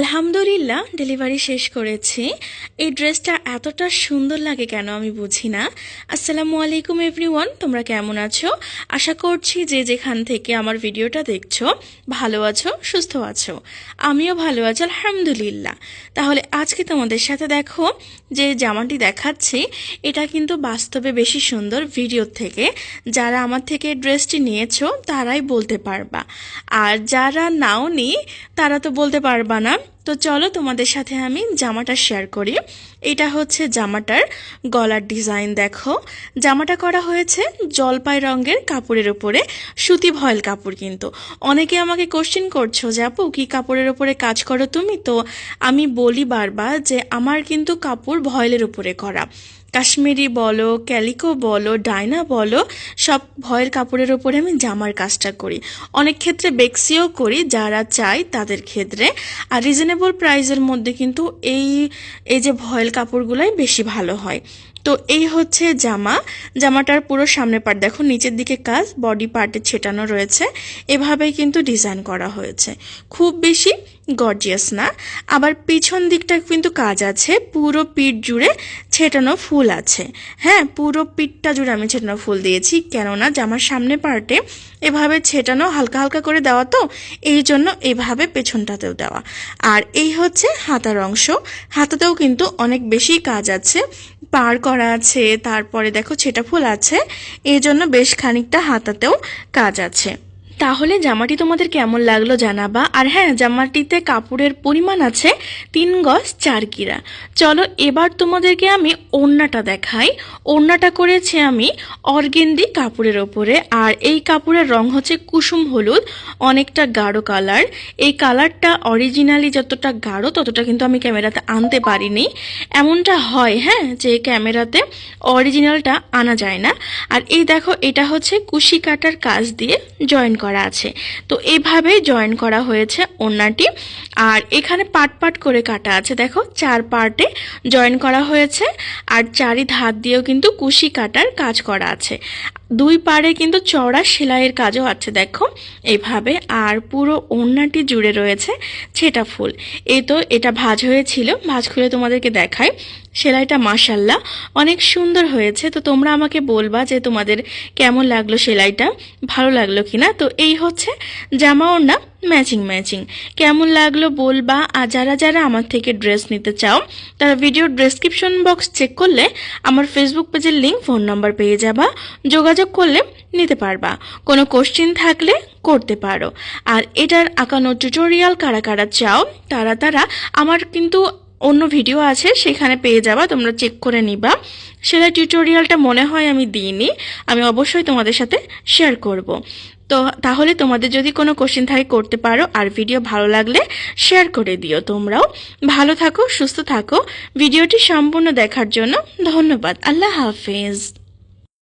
আলহামদুলিল্লাহ ডেলিভারি শেষ করেছি। এই ড্রেসটা এতটা সুন্দর লাগে কেন আমি বুঝি না। আসসালামু আলাইকুম এভরিওয়ান তোমরা কেমন আছো? আশা করছি যে যেখান থেকে আমার ভিডিওটা দেখছ, ভালো আছো, সুস্থ আছো। আমিও ভালো আছি, আলহামদুলিল্লাহ। তাহলে আজকে তোমাদের সাথে দেখো, যে জামাটি দেখাচ্ছি, এটা কিন্তু বাস্তবে বেশি সুন্দর ভিডিওর থেকে। যারা আমার থেকে ড্রেসটি নিয়েছো, তারাই বলতে পারবা। আর যারা নাওনি, তারা তো বলতে পারবা না। like তো চলো তোমাদের সাথে আমি জামাটা শেয়ার করি। এটা হচ্ছে জামাটার গলার ডিজাইন দেখো। জামাটা করা হয়েছে জলপাই রঙের কাপড়ের উপরে, সুতি ভয়েল কাপড় কিন্তু। অনেকে আমাকে কোশ্চেন করছ যে, আপু, কী কাপড়ের উপরে কাজ করো তুমি? তো আমি বলি বারবার যে, আমার কিন্তু কাপড় ভয়েলের উপরে করা। কাশ্মীরি বলো, ক্যালিকো বলো ডাইনা বলো, সব ভয়েল কাপড়ের ওপরে আমি জামার কাজটা করি। অনেক ক্ষেত্রে বেক্সিও করি যারা চাই তাদের ক্ষেত্রে। আর রিজনেবল প্রাইসের মধ্যে কিন্তু এই এই যে ভয়েল কাপড়গুলোই বেশি ভালো হয়। তো এই হচ্ছে জামা। জামাটার পুরো সামনে পার্ট দেখো, নিচের দিকে কাজ বডি পার্টে ছেটানো রয়েছে। এভাবেই কিন্তু ডিজাইন করা হয়েছে। খুব বেশি গর্জিয়াস না। আবার পিছন দিকটা কিন্তু কাজ আছে, পুরো পিঠ জুড়ে ছেটানো ফুল আছে। হ্যাঁ পুরো পিঠটা জুড়ে আমি ছেটানো ফুল দিয়েছি, কেননা জামার সামনে পার্টে এভাবে ছেটানো হালকা হালকা করে দেওয়া তো, এই জন্য এভাবে পেছনটাতেও দেওয়া। আর এই হচ্ছে হাতার অংশ। হাতাতেও কিন্তু অনেক বেশি কাজ আছে, পার করা আছে, তারপরে দেখো ছেটা ফুল আছে, এই জন্য বেশ খানিকটা হাতাতেও কাজ আছে। তাহলে জামাটি তোমাদের কেমন লাগল জানাবা? আর হ্যাঁ জামাটিতে কাপড়ের পরিমাণ আছে তিন গজ চার কিরা। চলো এবার তোমাদেরকে আমি ওড়নাটা দেখাই। ওড়নাটা করেছি আমি অর্গেন্দি কাপড়ের ওপরে। আর এই কাপড়ের রং হচ্ছে কুসুম হলুদ, অনেকটা গাঢ় কালার। এই কালারটা অরিজিনালি যতটা গাঢ়, ততটা কিন্তু আমি ক্যামেরাতে আনতে পারিনি। এমনটা হয় হ্যাঁ যে ক্যামেরাতে অরিজিনালটা আনা যায় না। আর এই দেখো, এটা হচ্ছে কুশি কাটার কাজ দিয়ে জয়েন করা। আছে। তো এইভাবে জয়েন করা হয়েছে ওড়নাটি। আর এখানে পাট পাট করে কাটা আছে। দেখো, চার পার্টে জয়েন করা হয়েছে। আর চারি ধার দিয়েও কিন্তু কুশি কাটার কাজ করা আছে। দুই পাড়ে কিন্তু চড়া সেলাইয়ের কাজও আছে, দেখো। এভাবে আর পুরো ওড়নাটি জুড়ে রয়েছে ছেটা ফুল। এই তো এটা ভাজ হয়েছিল, ভাজ খুলে তোমাদেরকে দেখাই। সেলাইটা মাসাল্লাহ অনেক সুন্দর হয়েছে। তো তোমরা আমাকে বলবা যে তোমাদের কেমন লাগল সেলাইটা, ভালো লাগল কিনা? তো এই হচ্ছে জামা ওড়না। ম্যাচিং ম্যাচিং কেমন লাগল বলবা? আর যারা যারা আমার থেকে ড্রেস নিতে চাও, তারা ভিডিও ডেসক্রিপশন বক্স চেক করলে আমার ফেসবুক পেজের লিঙ্ক ফোন নাম্বার পেয়ে যাবা। যোগাযোগ করলে নিতে পারবা। কোনো কোশ্চিন থাকলে করতে পারো। আর এটার আঁকানো টিউটোরিয়াল কারা কারা চাও, তারা তারা আমার কিন্তু অন্য ভিডিও আছে, সেখানে পেয়ে যাবা, তোমরা চেক করে নিবা। সেটা টিউটোরিয়ালটা মনে হয় আমি দিইনি, আমি অবশ্যই তোমাদের সাথে শেয়ার করব। তো তাহলে তোমাদের যদি কোনো কোশ্চেন থাকে করতে পারো, আর ভিডিও ভালো লাগলে শেয়ার করে দিও তোমরাও। ভালো থাকো, সুস্থ থাকো। ভিডিওটি সম্পূর্ণ দেখার জন্য ধন্যবাদ। আল্লাহ হাফেজ।